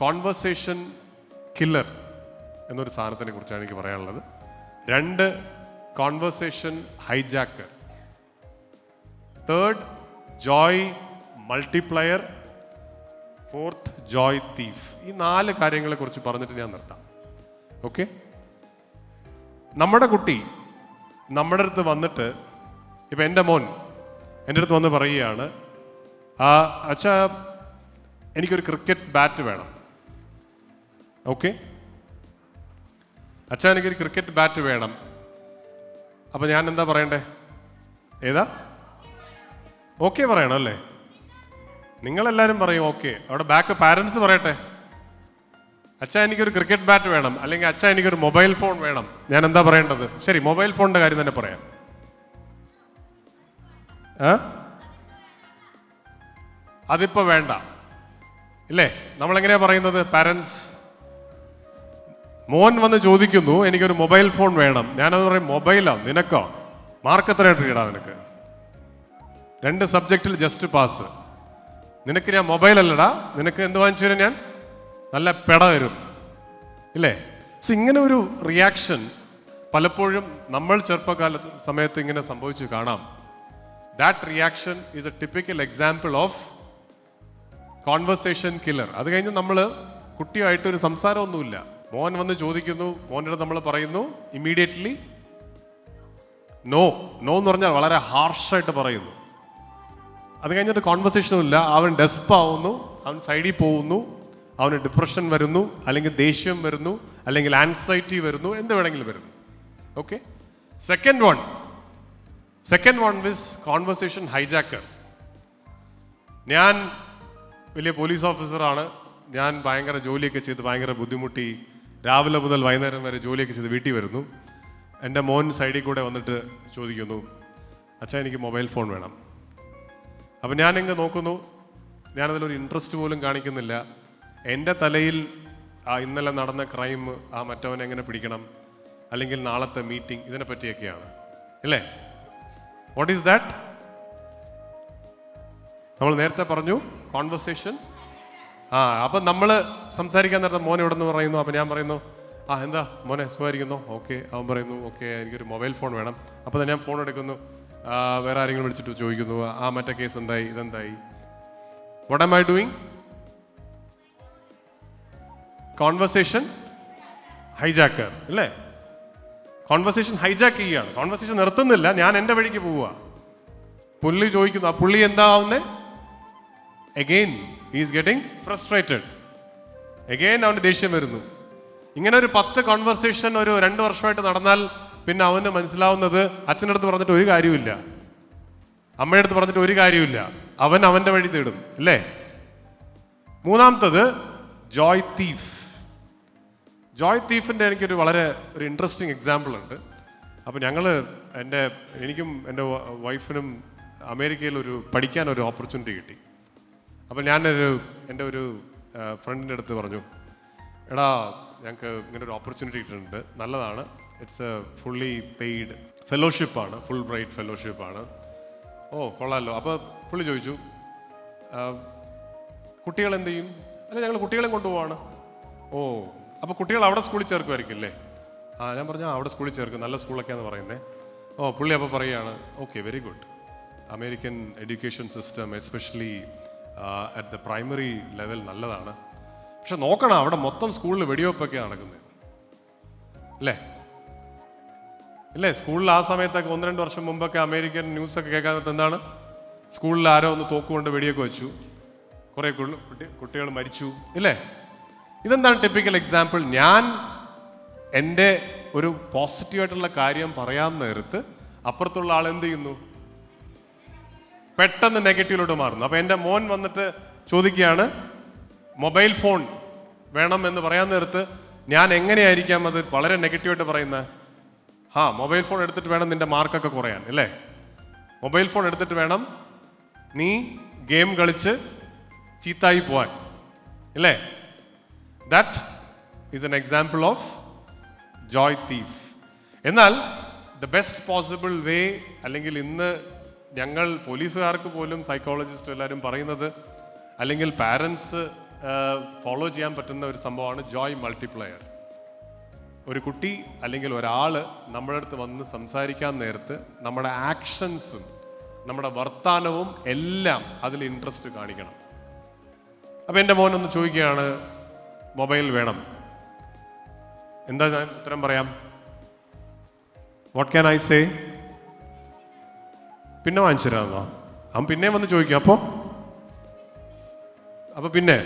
Conversation killer എന്നൊരു സാധനത്തിനെ കുറിച്ചാണ് എനിക്ക് പറയാനുള്ളത്. രണ്ട് conversation hijacker third joy multiplier fourth joy thief ഈ നാല് കാര്യങ്ങളെക്കുറിച്ച് പറഞ്ഞിട്ട് ഞാൻ നിർത്താം. ഓക്കെ നമ്മുടെ കുട്ടി നമ്മുടെ അടുത്ത് വന്നിട്ട് ഇപ്പം എന്റെ മോൻ എന്റെ അടുത്ത് വന്ന് പറയുകയാണ് അച്ഛാ എനിക്കൊരു ക്രിക്കറ്റ് ബാറ്റ് വേണം. ഓക്കെ. അച്ഛാ എനിക്കൊരു ക്രിക്കറ്റ് ബാറ്റ് വേണം. അപ്പം ഞാൻ എന്താ പറയണ്ടേ? ഏതാ? ഓക്കെ പറയണം അല്ലേ? നിങ്ങളെല്ലാവരും പറയും ഓക്കെ. അവിടെ ബാക്ക് പാരൻസ് പറയട്ടെ. അച്ഛാ എനിക്കൊരു ക്രിക്കറ്റ് ബാറ്റ് വേണം. അല്ലെങ്കിൽ അച്ഛാ എനിക്കൊരു മൊബൈൽ ഫോൺ വേണം. ഞാൻ എന്താ പറയേണ്ടത്? ശരി മൊബൈൽ ഫോണിന്റെ കാര്യം തന്നെ പറയാം. ആ അതിപ്പോ വേണ്ട. ഇല്ലേ? നമ്മളെങ്ങനെയാണ് പറയുന്നത്? പാരൻസ് മോൻ വന്ന് ചോദിക്കുന്നു എനിക്കൊരു മൊബൈൽ ഫോൺ വേണം. ഞാനത് പറയും മൊബൈലാ നിനക്കോ? മാർക്ക് എത്ര ഇടാ നിനക്ക്? രണ്ട് സബ്ജക്റ്റിൽ ജസ്റ്റ് പാസ് നിനക്ക് ഞാൻ മൊബൈൽ അല്ലടാ നിനക്ക് എന്ത് വാങ്ങിച്ചു തരും ഞാൻ? നല്ല പെട വരും. ഇല്ലേ? സോ ഇങ്ങനെ ഒരു റിയാക്ഷൻ പലപ്പോഴും നമ്മൾ ചെറുപ്പകാല സമയത്ത് ഇങ്ങനെ സംഭവിച്ചു കാണാം. That reaction is a typical example of conversation killer അത് കഴിഞ്ഞ് നമ്മൾ കുട്ടിയായിട്ട് ഒരു സംസാരമൊന്നുമില്ല. മോൻ വന്ന് ചോദിക്കുന്നു മോന്റെ നമ്മൾ പറയുന്നു ഇമ്മീഡിയറ്റ്ലി നോ നോ എന്ന് പറഞ്ഞാൽ വളരെ ഹാർഷായിട്ട് പറയുന്നു. അത് കഴിഞ്ഞിട്ട് കോൺവെർസേഷനും ഇല്ല അവൻ ഡെസ്പ് ആവുന്നു അവൻ സൈഡിൽ പോകുന്നു അവന് ഡിപ്രഷൻ വരുന്നു അല്ലെങ്കിൽ ദേഷ്യം വരുന്നു അല്ലെങ്കിൽ ആൻസൈറ്റി വരുന്നു എന്ത് വേണമെങ്കിലും വരുന്നു. Okay second one second one is conversation hijacker ഞാൻ വലിയ പോലീസ് ഓഫീസറാണ് ഞാൻ ഭയങ്കര ജോലിയൊക്കെ ചെയ്ത് ഭയങ്കര ബുദ്ധിമുട്ടി രാവിലെ മുതൽ വൈകുന്നേരം വരെ ജോലിയൊക്കെ ചെയ്ത് വീട്ടിൽ വരുന്നു. എന്റെ മോൻ സൈഡിൽ കൂടെ വന്നിട്ട് ചോദിക്കുന്നു അച്ഛാ എനിക്ക് മൊബൈൽ ഫോൺ വേണം. അപ്പം ഞാനിങ്ങ് നോക്കുന്നു. ഞാനതിലൊരു ഇൻട്രസ്റ്റ് പോലും കാണിക്കുന്നില്ല. എന്റെ തലയിൽ ആ ഇന്നലെ നടന്ന ക്രൈം ആ മറ്റവനെ എങ്ങനെ പിടിക്കണം? അല്ലെങ്കിൽ നാളത്തെ മീറ്റിംഗ് ഇതിനെ പറ്റിയൊക്കെയാണ് അല്ലേ വാട്ട് ഈസ് ദാറ്റ് നമ്മൾ നേരത്തെ പറഞ്ഞു കോൺവെർസേഷൻ ആ അപ്പം നമ്മൾ സംസാരിക്കാൻ നേരത്തെ മോനെ ഇവിടെ നിന്ന് പറയുന്നു? അപ്പം ഞാൻ പറയുന്നു ആ എന്താ? മോനെ സുഖമായിരിക്കുന്നു? ഓക്കെ. അവൻ പറയുന്നു ഓക്കെ എനിക്കൊരു മൊബൈൽ ഫോൺ വേണം. അപ്പോൾ തന്നെ ഞാൻ ഫോൺ എടുക്കുന്നു. വേറെ ആരെങ്കിലും വിളിച്ചിട്ട് ചോദിക്കുന്നു ആ മറ്റേ കേസ് എന്തായി? ഇതെന്തായി? What am I doing conversation hijacker അല്ലേ? കോൺവെർസേഷൻ ഹൈജാക്ക് ചെയ്യുകയാണ്. കോൺവെർസേഷൻ നിർത്തുന്നില്ല. ഞാൻ എന്റെ വഴിക്ക് പോവുക. പുള്ളി ചോദിക്കുന്നു ആ പുള്ളി എന്താ ആവുന്നേ again is getting frustrated again അവന് ദേഷ്യം വരുന്നു. ഇങ്ങനെ ഒരു പത്ത് കോൺവെർസേഷൻ ഒരു രണ്ട് വർഷമായിട്ട് നടന്നാൽ പിന്നെ അവന് മനസ്സിലാവുന്നത് അച്ഛന്റെ അടുത്ത് പറഞ്ഞിട്ട് ഒരു കാര്യമില്ല അമ്മയുടെ അടുത്ത് പറഞ്ഞിട്ട് ഒരു കാര്യമില്ല അവൻ അവന്റെ വഴി തേടും. അല്ലേ? മൂന്നാമത്തത് ജോയ് തീഫ് ജോയ് തീഫിന്റെ എനിക്കൊരു വളരെ ഒരു ഇൻട്രസ്റ്റിംഗ് എക്സാമ്പിൾ ഉണ്ട്. അപ്പോൾ ഞങ്ങൾ എന്റെ എനിക്കും എന്റെ വൈഫിനും അമേരിക്കയിൽ ഒരു പഠിക്കാൻ ഒരു ഓപ്പർച്യൂണിറ്റി കിട്ടി. അപ്പോൾ ഞാനൊരു എന്റെ ഒരു ഫ്രണ്ടിന്റെ അടുത്ത് പറഞ്ഞു എടാ ഞങ്ങൾക്ക് ഇങ്ങനെ ഒരു ഓപ്പർച്യൂണിറ്റി കിട്ടുന്നുണ്ട് നല്ലതാണ്. ഇറ്റ്സ് എ ഫുള്ളി പെയ്ഡ് ഫെലോഷിപ്പാണ് ഫുൾ ബ്രൈറ്റ് ഫെലോഷിപ്പാണ് ഓ കൊള്ളാമല്ലോ അപ്പോൾ പുള്ളി ചോദിച്ചു കുട്ടികൾ എന്ത് ചെയ്യും? അല്ല ഞങ്ങൾ കുട്ടികളെ കൊണ്ടുപോവാണ്. ഓ അപ്പോൾ കുട്ടികൾ അവിടെ സ്കൂളിൽ ചേർക്കുമായിരിക്കില്ലേ? ആ ഞാൻ പറഞ്ഞു അവിടെ സ്കൂളിൽ ചേർക്കും. നല്ല സ്കൂളൊക്കെയാണെന്ന് പറയുന്നത് ഓ പുള്ളി അപ്പോൾ പറയുകയാണ് okay very good American education system especially at the primary level നല്ലതാണ്. പക്ഷെ നോക്കണം അവിടെ മൊത്തം സ്കൂളിൽ വെടിവെപ്പൊക്കെ നടക്കുന്നത് അല്ലേ? അല്ലേ? സ്കൂളിൽ ആ സമയത്തൊക്കെ ഒന്ന് രണ്ട് വർഷം മുമ്പൊക്കെ അമേരിക്കൻ ന്യൂസൊക്കെ കേൾക്കാൻ നേരത്തെ എന്താണ്? സ്കൂളിൽ ആരോ ഒന്ന് തോക്കുകൊണ്ട് വെടിയൊക്കെ വെച്ചു. കുറേ കുട്ടികൾ മരിച്ചു. ഇല്ലേ? ഇതെന്താണ് ടിപ്പിക്കൽ എക്സാമ്പിൾ ഞാൻ എന്റെ ഒരു പോസിറ്റീവായിട്ടുള്ള കാര്യം പറയാൻ നേരത്ത് അപ്പുറത്തുള്ള ആൾ എന്ത് ചെയ്യുന്നു? പെട്ടെന്ന് നെഗറ്റീവിലോട്ട് മാറുന്നു. അപ്പോൾ എന്റെ മോൻ വന്നിട്ട് ചോദിക്കുകയാണ് മൊബൈൽ ഫോൺ വേണം എന്ന് പറയാൻ നേരത്ത് ഞാൻ എങ്ങനെയായിരിക്കാം അത് വളരെ നെഗറ്റീവായിട്ട് പറയുന്നത്? ആ മൊബൈൽ ഫോൺ എടുത്തിട്ട് വേണം നിന്റെ മാർക്കൊക്കെ കുറയാൻ അല്ലേ? മൊബൈൽ ഫോൺ എടുത്തിട്ട് വേണം നീ ഗെയിം കളിച്ച് ചീത്തായി പോവാൻ അല്ലേ? That is an example of joy thief എന്നാൽ ദ ബെസ്റ്റ് പോസിബിൾ വേ അല്ലെങ്കിൽ ഇന്ന് ഞങ്ങൾ പോലീസുകാർക്ക് പോലും സൈക്കോളജിസ്റ്റ് എല്ലാവരും പറയുന്നത് അല്ലെങ്കിൽ പാരൻസ് ഫോളോ ചെയ്യാൻ പറ്റുന്ന ഒരു സംഭവമാണ് ജോയ് മൾട്ടിപ്ലയർ ഒരു കുട്ടി അല്ലെങ്കിൽ ഒരാൾ നമ്മുടെ അടുത്ത് വന്ന് സംസാരിക്കാൻ നേരത്ത് നമ്മുടെ ആക്ഷൻസും നമ്മുടെ വർത്തമാനവും എല്ലാം അതിൽ ഇൻട്രസ്റ്റ് കാണിക്കണം. അപ്പം എന്റെ മോനൊന്ന് ചോദിക്കുകയാണ് മൊബൈൽ വേണം? എന്താ ഞാൻ ഉത്തരം പറയാം? വാട്ട് ക്യാൻ ഐ സേ പിന്നെ വാങ്ങിച്ചു തരാമെന്നോ അവൻ പിന്നെയും വന്ന് ചോദിക്കും അപ്പോൾ അപ്പോൾ പിന്നെ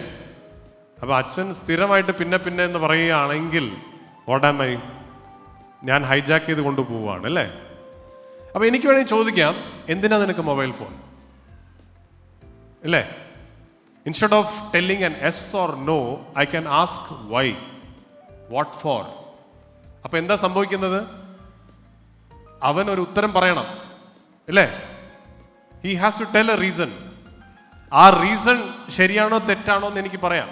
അപ്പോൾ അച്ഛൻ സ്ഥിരമായിട്ട് പിന്നെ പിന്നെ എന്ന് പറയുകയാണെങ്കിൽ ഓടാമായി ഞാൻ ഹൈജാക്ക് ചെയ്ത് കൊണ്ടുപോവാണ് അല്ലേ? അപ്പോൾ എനിക്ക് വേണമെങ്കിൽ ചോദിക്കാം എന്തിനാ നിനക്ക് മൊബൈൽ ഫോൺ അല്ലേ? Instead of telling an yes or no I can ask why what for അപ്പോൾ എന്താ സംഭവിക്കുന്നത്? അവൻ ഒരു ഉത്തരം പറയണം. അല്ലേ he has to tell a reason ആ റീസൺ ശരിയാണോ തെറ്റാണോ എന്ന് എനിക്ക് പറയാം.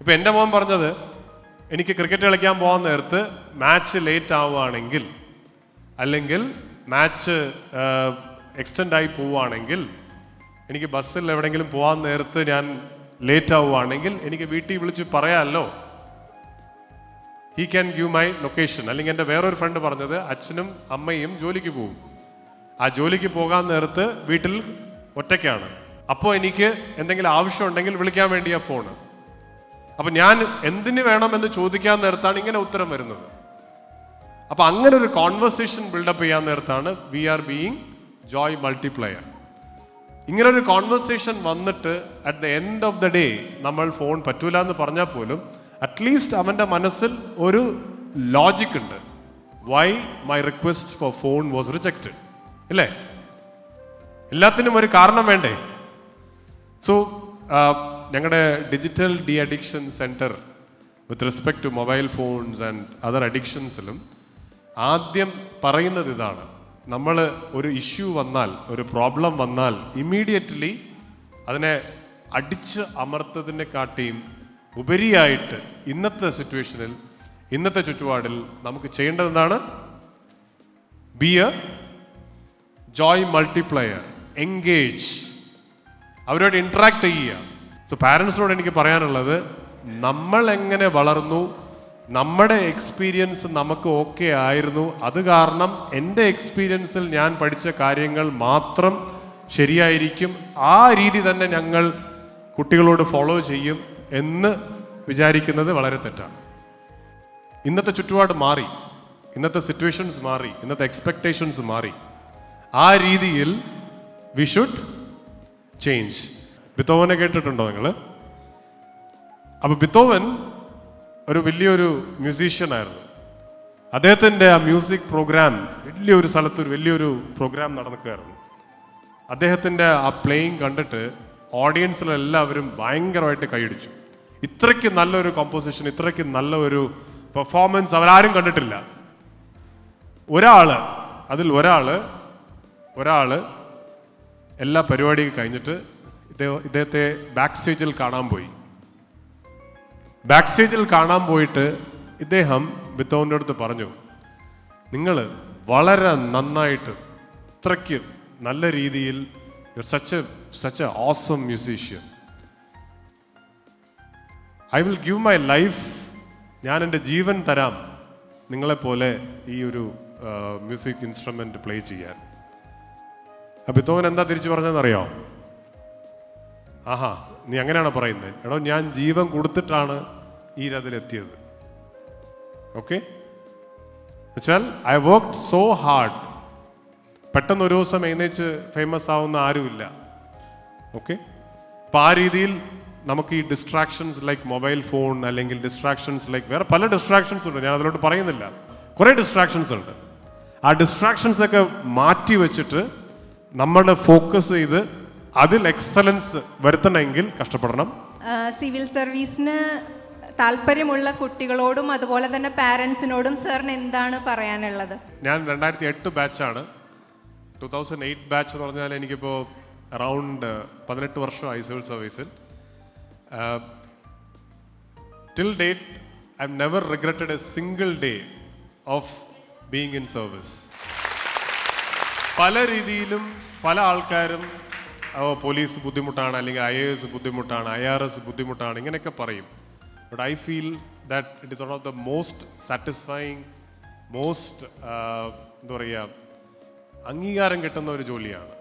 ഇപ്പം എന്റെ മോൻ പറഞ്ഞത് എനിക്ക് ക്രിക്കറ്റ് കളിക്കാൻ പോകാൻ നേരത്ത് മാച്ച് ലേറ്റ് ആവുകയാണെങ്കിൽ അല്ലെങ്കിൽ മാച്ച് എക്സ്റ്റെൻഡ് ആയി പോവുകയാണെങ്കിൽ എനിക്ക് ബസ്സിൽ എവിടെയെങ്കിലും പോകാൻ നേരത്ത് ഞാൻ ലേറ്റ് ആവുകയാണെങ്കിൽ എനിക്ക് വീട്ടിൽ വിളിച്ച് പറയാമല്ലോ. He can give my location അല്ലെങ്കിൽ എന്റെ വേറൊരു ഫ്രണ്ട് പറഞ്ഞത് അച്ഛനും അമ്മയും ജോലിക്ക് പോകും. ആ ജോലിക്ക് പോകാൻ നേരത്ത് വീട്ടിൽ ഒറ്റയ്ക്കാണ്. അപ്പോൾ എനിക്ക് എന്തെങ്കിലും ആവശ്യമുണ്ടെങ്കിൽ വിളിക്കാൻ വേണ്ടിയാ ഫോണ്. അപ്പം ഞാൻ എന്തിനു വേണമെന്ന് ചോദിക്കാൻ നേരത്താണ് ഇങ്ങനെ ഉത്തരം വരുന്നത്. അപ്പം അങ്ങനെ ഒരു കോൺവെർസേഷൻ ബിൽഡപ്പ് ചെയ്യാൻ നേരത്താണ് we are being joy multiplier ഇങ്ങനെ ഒരു കോൺവെർസേഷൻ വന്നിട്ട് at the end of the day നമ്മൾ ഫോൺ പറ്റൂല എന്ന് പറഞ്ഞാൽ പോലും അറ്റ്ലീസ്റ്റ് അവന്റെ മനസ്സിൽ ഒരു ലോജിക് ഉണ്ട്. Why my request for phone was rejected ഇല്ലേ? എല്ലാത്തിനും ഒരു കാരണം വേണ്ടേ? സോ ഞങ്ങളുടെ digital de addiction centre with respect to mobile phones and other അഡിക്ഷൻസിലും ആദ്യം പറയുന്നത് ഇതാണ്. നമ്മൾ ഒരു ഇഷ്യൂ വന്നാൽ ഒരു പ്രോബ്ലം വന്നാൽ ഇമ്മീഡിയറ്റ്ലി അതിനെ അടിച്ച് അമർത്തതിനെ കാട്ടിയും ഉപരിയായിട്ട് ഇന്നത്തെ സിറ്റുവേഷനിൽ ഇന്നത്തെ ചുറ്റുപാടിൽ നമുക്ക് ചെയ്യേണ്ടത് എന്താണ്? Be a joy multiplier engage അവരോട് ഇൻട്രാക്ട് ചെയ്യുക. സോ പാരൻസിനോട് എനിക്ക് പറയാനുള്ളത് നമ്മൾ എങ്ങനെ വളർന്നു നമ്മുടെ എക്സ്പീരിയൻസ് നമുക്ക് ഓക്കെ ആയിരുന്നു. അത് കാരണം എന്റെ എക്സ്പീരിയൻസിൽ ഞാൻ പഠിച്ച കാര്യങ്ങൾ മാത്രം ശരിയായിരിക്കും. ആ രീതി തന്നെ ഞങ്ങൾ കുട്ടികളോട് ഫോളോ ചെയ്യും എന്ന് വിചാരിക്കുന്നത് വളരെ തെറ്റാണ്. ഇന്നത്തെ ചുറ്റുപാട് മാറി. ഇന്നത്തെ സിറ്റുവേഷൻസ് മാറി. ഇന്നത്തെ എക്സ്പെക്റ്റേഷൻസ് മാറി. ആ രീതിയിൽ വി ഷുഡ് ചേഞ്ച് ബിത്തോവനെ കേട്ടിട്ടുണ്ടോ നിങ്ങൾ അപ്പോൾ ബിത്തോവൻ ഒരു വലിയൊരു മ്യൂസീഷ്യൻ ആയിരുന്നു. അദ്ദേഹത്തിന്റെ ആ മ്യൂസിക് പ്രോഗ്രാം വലിയൊരു സ്ഥലത്ത് ഒരു വലിയൊരു പ്രോഗ്രാം നടക്കുകയായിരുന്നു. അദ്ദേഹത്തിന്റെ ആ പ്ലേയിങ് കണ്ടിട്ട് ഓഡിയൻസിലെല്ലാവരും ഭയങ്കരമായിട്ട് കൈയടിച്ചു. ഇത്രയ്ക്ക് നല്ലൊരു കമ്പോസിഷൻ ഇത്രയ്ക്ക് നല്ല ഒരു പെർഫോമൻസ് അവരാരും കണ്ടിട്ടില്ല. ഒരാൾ അതിൽ ഒരാൾ ഒരാൾ എല്ലാ പരിപാടിയും കഴിഞ്ഞിട്ട് ഇദ്ദേഹം ഇദ്ദേഹത്തെ ബാക്ക് സ്റ്റേജിൽ കാണാൻ പോയി. ബാക്ക് സ്റ്റേജിൽ കാണാൻ പോയിട്ട് ഇദ്ദേഹം ബിത്തോവിന്റെ അടുത്ത് പറഞ്ഞു നിങ്ങൾ വളരെ നന്നായിട്ട് ഇത്രയ്ക്ക് നല്ല രീതിയിൽ such such a awesome musician I will give my life ഞാൻ എന്റെ ജീവൻ തരാം നിങ്ങളെപ്പോലെ ഈ ഒരു മ്യൂസിക് ഇൻസ്ട്രുമെന്റ് പ്ലേ ചെയ്യാൻ. ബിത്തോവൻ എന്താ തിരിച്ചു പറഞ്ഞതെന്നറിയോ? ആഹാ നീ അങ്ങനെയാണോ പറയുന്നത് എടോ ഞാൻ ജീവൻ കൊടുത്തിട്ടാണ് ഈ രഥിലെത്തിയത് ഓക്കെ വെച്ചാൽ ഐ വർക്ക് സോ ഹാർഡ് പെട്ടെന്ന് ഒരു ദിവസം എഴുന്നേച്ച് ഫേമസ് ആവുന്ന ആരുമില്ല. ഓക്കെ അപ്പം ആ രീതിയിൽ നമുക്ക് ഈ ഡിസ്ട്രാക്ഷൻസ് ലൈക്ക് മൊബൈൽ ഫോൺ അല്ലെങ്കിൽ ഡിസ്ട്രാക്ഷൻസ് ലൈക്ക് വേറെ പല ഡിസ്ട്രാക്ഷൻസ് ഉണ്ട്. ഞാൻ അതിലോട്ട് പറയുന്നില്ല. കുറേ ഡിസ്ട്രാക്ഷൻസ് ഉണ്ട്. ആ ഡിസ്ട്രാക്ഷൻസ് ഒക്കെ മാറ്റി വെച്ചിട്ട് നമ്മൾ ഫോക്കസ് ചെയ്ത് അതിൽ എക്സലൻസ് വരുത്തണമെങ്കിൽ കഷ്ടപ്പെടണം. സിവിൽ സർവീസിന് താല്പര്യമുള്ള കുട്ടികളോടും അതുപോലെ തന്നെ പാരൻസിനോടും സാറിന് എന്താണ് പറയാനുള്ളത്? ഞാൻ രണ്ടായിരത്തി എട്ട് ബാച്ചാണ് ടു തൗസൻഡ് എയ്റ്റ് ബാച്ച് എന്ന് പറഞ്ഞാൽ എനിക്കിപ്പോൾ അറൗണ്ട് പതിനെട്ട് വർഷമായി സിവിൽ സർവീസിൽ till date I have never regretted a single day of being in service പല രീതിയിലും പല ആൾക്കാരും പോലീസ് ബുദ്ധിമുട്ടാണ് അല്ലെങ്കിൽ ഐ എ എസ് ബുദ്ധിമുട്ടാണ് ഐ ആർ എസ് ബുദ്ധിമുട്ടാണ് ഇങ്ങനെയൊക്കെ പറയും. But I feel that it is one of the most satisfying most എന്താ പറയുക അംഗീകാരം കിട്ടുന്ന ഒരു ജോലിയാണ്.